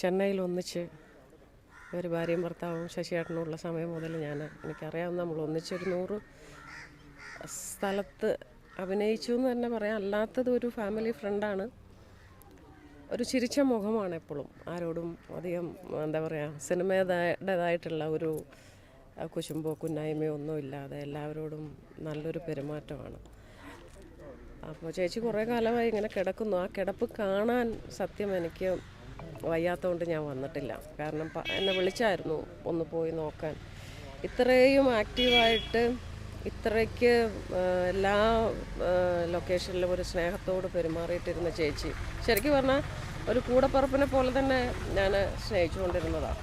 ചെന്നൈയിൽ ഒന്നിച്ച് ഒരു ഭാര്യയും ഭർത്താവും ശശിയേട്ടനുള്ള സമയം മുതൽ ഞാൻ എനിക്കറിയാവുന്ന നമ്മൾ ഒന്നിച്ചൊരു നൂറ് സ്ഥലത്ത് അഭിനയിച്ചു എന്ന് തന്നെ പറയാം. അല്ലാത്തത് ഒരു ഫാമിലി ഫ്രണ്ടാണ് ഒരു ചിരിച്ച മുഖമാണ് എപ്പോഴും. ആരോടും അധികം എന്താ പറയുക സിനിമയുടേതായിട്ടുള്ള ഒരു കുശുമ്പോ കുന്നായ്മയോ ഒന്നും ഇല്ലാതെ എല്ലാവരോടും നല്ലൊരു പെരുമാറ്റമാണ്. അപ്പോൾ ചേച്ചി കുറേ കാലമായി ഇങ്ങനെ കിടക്കുന്നു. ആ കിടപ്പ് കാണാൻ സത്യം എനിക്ക് വയ്യാത്തതുകൊണ്ട് ഞാൻ വന്നിട്ടില്ല. കാരണം എന്നെ വിളിച്ചായിരുന്നു ഒന്ന് പോയി നോക്കാൻ. ഇത്രയും ആക്റ്റീവായിട്ട് ഇത്രയ്ക്ക് എല്ലാ ലൊക്കേഷനിലും ഒരു സ്നേഹത്തോട് പെരുമാറിയിട്ടിരുന്ന ചേച്ചി. ശരിക്കും പറഞ്ഞാൽ ഒരു കൂടപ്പറപ്പിനെ പോലെ തന്നെ ഞാൻ സ്നേഹിച്ചുകൊണ്ടിരുന്നതാണ്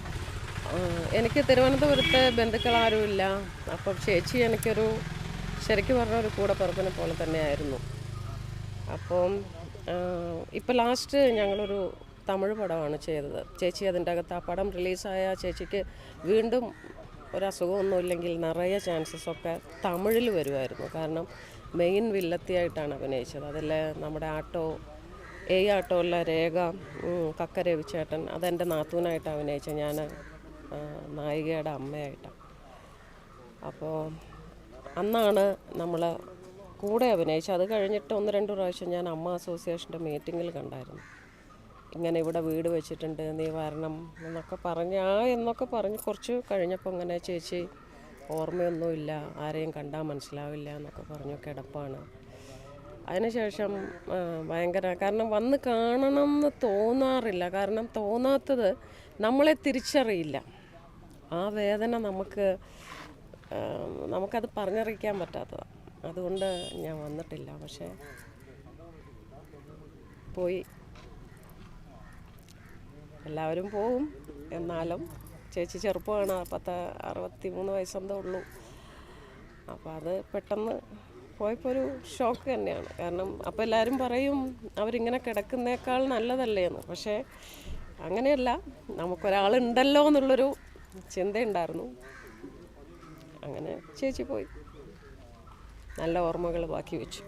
എനിക്ക് തിരുവനന്തപുരത്തെ ബന്ധുക്കളാരുമില്ല അപ്പം ചേച്ചി എനിക്കൊരു ശരിക്കും പറഞ്ഞ ഒരു കൂടപ്പറപ്പിനെ പോലെ തന്നെയായിരുന്നു. അപ്പം ഇപ്പം ലാസ്റ്റ് ഞങ്ങളൊരു തമിഴ് പടമാണ് ചെയ്തത്. ചേച്ചി അതിന്റെ അകത്ത് ആ പടം റിലീസായ ചേച്ചിക്ക് വീണ്ടും ഒരസുഖമൊന്നും ഇല്ലെങ്കിൽ നിറയെ ചാൻസസ് ഒക്കെ തമിഴിൽ വരുമായിരുന്നു. കാരണം മെയിൻ വില്ലത്തിയായിട്ടാണ് അഭിനയിച്ചത്. അതിൽ നമ്മുടെ ആട്ടോ എ ആട്ടോയിലെ രേഖ കക്ക രവിച്ചേട്ടൻ അതെന്റെ നാത്തൂനായിട്ട് അഭിനയിച്ച ഞാൻ നായികയുടെ അമ്മയായിട്ടാണ്. അപ്പോൾ അന്നാണ് നമ്മൾ കൂടെ അഭിനയിച്ചത്. അത് കഴിഞ്ഞിട്ട് ഒന്ന് രണ്ട് പ്രാവശ്യം ഞാൻ അമ്മ അസോസിയേഷന്റെ മീറ്റിങ്ങിൽ കണ്ടായിരുന്നു. ഇങ്ങനെ ഇവിടെ വീട് വെച്ചിട്ടുണ്ട് നീ വരണം എന്നൊക്കെ പറഞ്ഞ് ആ എന്നൊക്കെ പറഞ്ഞ് കുറച്ച് കഴിഞ്ഞപ്പോൾ ഇങ്ങനെ ചേച്ചി ഓർമ്മയൊന്നുമില്ല ആരെയും കണ്ടാൽ മനസ്സിലാവില്ല എന്നൊക്കെ പറഞ്ഞു കിടപ്പാണ്. അതിനുശേഷം ഭയങ്കര കാരണം വന്ന് കാണണം എന്ന് തോന്നാറില്ല. കാരണം തോന്നാത്തത് നമ്മളെ തിരിച്ചറിയില്ല. ആ വേദന നമുക്ക് നമുക്കത് പറഞ്ഞറിയിക്കാൻ പറ്റാത്തതാണ് അതുകൊണ്ട് ഞാൻ വന്നിട്ടില്ല. പക്ഷേ പോയി. എല്ലാവരും പോവും. എന്നാലും ചേച്ചി ചെറുപ്പമാണ്. പത്ത് അറുപത്തി മൂന്ന് വയസ്സെന്തേ ഉള്ളൂ. അപ്പോൾ അത് പെട്ടെന്ന് പോയപ്പോൾ ഒരു ഷോക്ക് തന്നെയാണ്. കാരണം അപ്പോൾ എല്ലാവരും പറയും അവരിങ്ങനെ കിടക്കുന്നേക്കാൾ നല്ലതല്ലേ എന്ന് പക്ഷേ അങ്ങനെയല്ല. നമുക്കൊരാളുണ്ടല്ലോ എന്നുള്ളൊരു ചിന്തയുണ്ടായിരുന്നു. അങ്ങനെ ചേച്ചി പോയി. നല്ല ഓർമ്മകൾ ബാക്കി വെച്ചു.